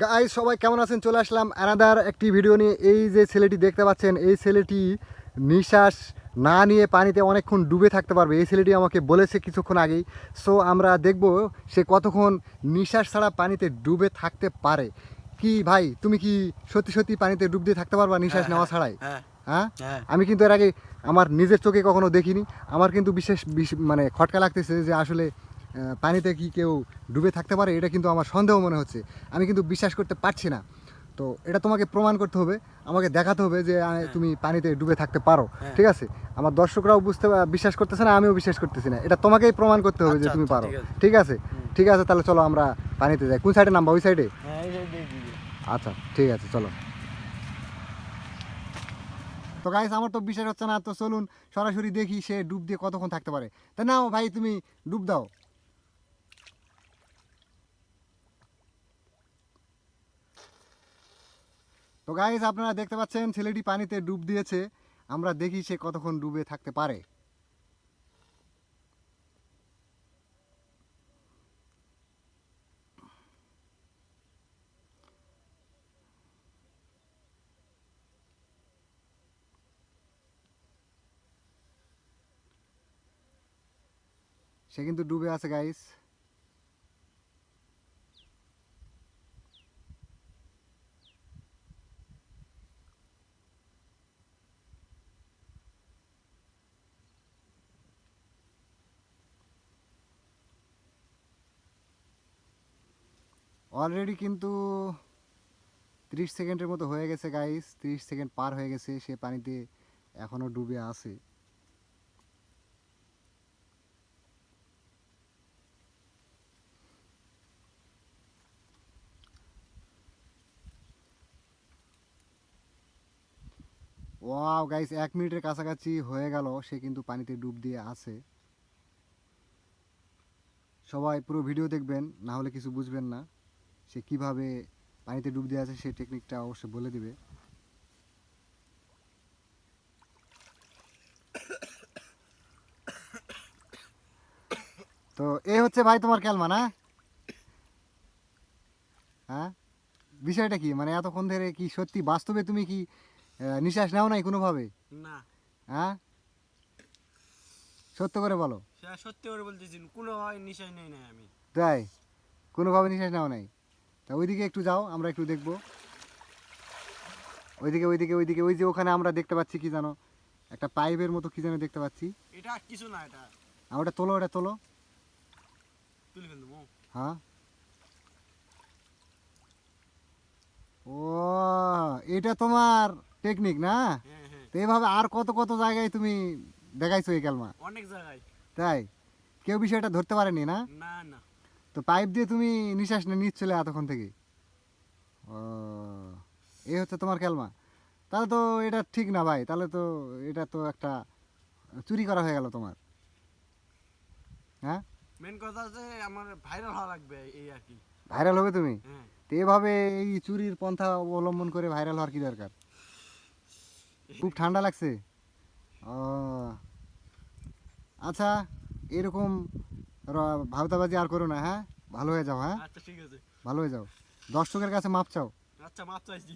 গাই সবাই কেমন আছেন? চলে আসলাম অ্যানাদার একটি ভিডিও নিয়ে। এই যে ছেলেটি দেখতে পাচ্ছেন এই ছেলেটি নিঃশ্বাস না নিয়ে পানিতে অনেকক্ষণ ডুবে থাকতে পারবে। এই ছেলেটি আমাকে বলেছে কিছুক্ষণ আগেই। সো আমরা দেখব সে কতক্ষণ নিঃশ্বাস ছাড়া পানিতে ডুবে থাকতে পারে। কি ভাই তুমি কি সত্যি সত্যি পানিতে ডুব দিয়ে থাকতে পারবা নিঃশ্বাস নেওয়া ছাড়াই? হ্যাঁ হ্যাঁ হ্যাঁ? আমি কিন্তু এর আগে আমার নিজের চোখে কখনো দেখিনি। আমার কিন্তু বিশেষ বিশ- মানে খটকা লাগতেছে যে আসলে পানিতে কি কেউ ডুবে থাকতে পারে এটা কিন্তু আমার সন্দেহ মনে হচ্ছে। আমি কিন্তু বিশ্বাস করতে পারছি না। তো এটা তোমাকে প্রমাণ করতে হবে আমাকে দেখাতে হবে যে তুমি পানিতে ডুবে থাকতে পারো হ্যাঁ। ঠিক আছে? আমার দর্শকরাও বুঝতে বিশ্বাস করতেছে না আমিও বিশ্বাস করতেছি না। এটা তোমাকেই প্রমাণ করতে হবে যে আচ্ছা, তুমি আচ্ছা, পারো ঠিক আছে। ঠিক আছে? তাহলে চলো আমরা পানিতে যাই। কোন সাইডে নামবা ওই সাইডে? হ্যাঁ। আচ্ছা ঠিক আছে চলো। তো গাইস আমার তো বিশ্বাস হচ্ছে না তো চলুন সরাসরি দেখি সে ডুব দিয়ে কতক্ষণ থাকতে পারে। তা নাও ভাই তুমি ডুব দাও। তো গাইস আপনারা দেখতে পাচ্ছেন, ছেলেটি পানিতে ডুব দিয়েছে। আমরা দেখি সে কতক্ষণ ডুবে থাকতে পারে। সে কিন্তু ডুবে আছে গাইস অলরেডি কিন্তু ত্রিশ সেকেন্ডের মতো হয়ে গেছে গাইস ত্রিশ সেকেন্ড পার হয়ে গেছে, সে পানিতে এখনও ডুবে আছে। ওয়াও গাইস এক মিনিটের কাছাকাছি হয়ে গেল, সে কিন্তু পানিতে ডুব দিয়ে আছে। সবাই পুরো ভিডিও দেখবেন, না হলে কিছু বুঝবেন না। সে কীভাবে পানিতে ডুব দিয়ে আছে সেই টেকনিকটা অবশ্যই বলে দিবে। তো এ হচ্ছে ভাই তোমার ক্যালমা না? হ্যাঁ? বিষয়টা কি? মানে এতক্ষণ ধরে কি সত্যি বাস্তবে তুমি কি নিঃশ্বাস নাও নাই কোনোভাবে? না। হ্যাঁ? সত্য করে বলো। সত্যি করে বলতেছি কোনো নিশ্চয় নেই নাই আমি। তাই? কোনোভাবে নিঃশ্বাস নাও নাই? তা ওইদিকে একটু যাও আমরা একটু দেখব। ওইদিকে ওইদিকে ওইদিকে ওই যে ওখানে আমরা দেখতে পাচ্ছি কি জানো? একটা পাইপের মতো কি যেন দেখতে পাচ্ছি। এটা কিছু না এটা। ওটা তোলো ওটা তোলো। তুলে ফেল দেবো হ্যাঁ। ও এটা তোমার টেকনিক না? হ্যাঁ হ্যাঁ। তো এইভাবে আর কত কত জায়গায় তুমি দেখাইছো এই ক্যালমা অনেক জায়গায়। তাই? কেউ বিষয়টা ধরতে পারেনি না? না না। তো পাইপ দিয়ে তুমি নিঃশ্বাস নিচ্ছিলে এতক্ষণ থেকে ও এই হচ্ছে তোমার খেলমা। তাহলে তো এটা ঠিক না ভাই তাহলে তো এটা তো একটা চুরি করা হয়ে গেল তোমার। হ্যাঁ? মেন কথা হচ্ছে আমার ভাইরাল হওয়া লাগবে এই আর কি। ভাইরাল হবে তুমি? হ্যাঁ। তো এভাবে এই চুরির পন্থা অবলম্বন করে ভাইরাল হওয়ার কি দরকার? খুব ঠান্ডা লাগছে। ও আচ্ছা এরকম ভাওতাবাজি আর করো না হ্যাঁ? ভালো হয়ে যাও হ্যাঁ? আচ্ছা ঠিক আছে। ভালো হয়ে যাও। দর্শকের কাছে মাপ চাও। আচ্ছা মাপ চাইছি।